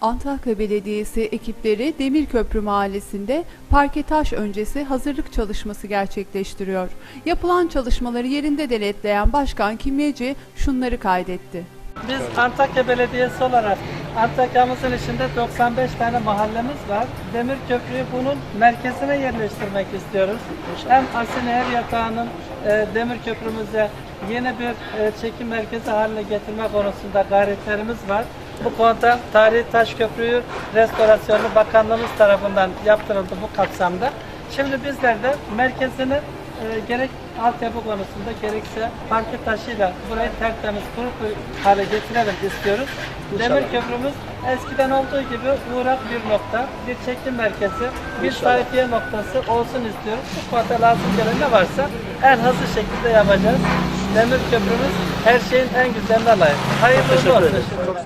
Antakya Belediyesi ekipleri Demirköprü Mahallesi'nde parke taş öncesi hazırlık çalışması gerçekleştiriyor. Yapılan çalışmaları yerinde denetleyen Başkan Kimyeci şunları kaydetti. Biz Antakya Belediyesi olarak Antakya'mızın içinde 95 tane mahallemiz var. Demir Köprüyü bunun merkezine yerleştirmek istiyoruz. Hem Asin Her Yatağı'nın e, Demir Köprümüze yeni bir e, çekim merkezi haline getirme konusunda gayretlerimiz var. Bu konuda Tarihi Taş Köprüyü restorasyonu bakanlığımız tarafından yaptırıldı bu kapsamda. Şimdi bizler de merkezini e, gerek altyapı konusunda gerekse parke taşıyla burayı tertemiz kuru hale getirelim istiyoruz. Demir köprümüz eskiden olduğu gibi uğrak bir nokta, bir çekim merkezi, bir sayfiye noktası olsun istiyoruz. Bu konuda lazım gelen ne varsa en hızlı şekilde yapacağız. Demir köprümüz her şeyin en güzeline layık. Hayırlı olsun.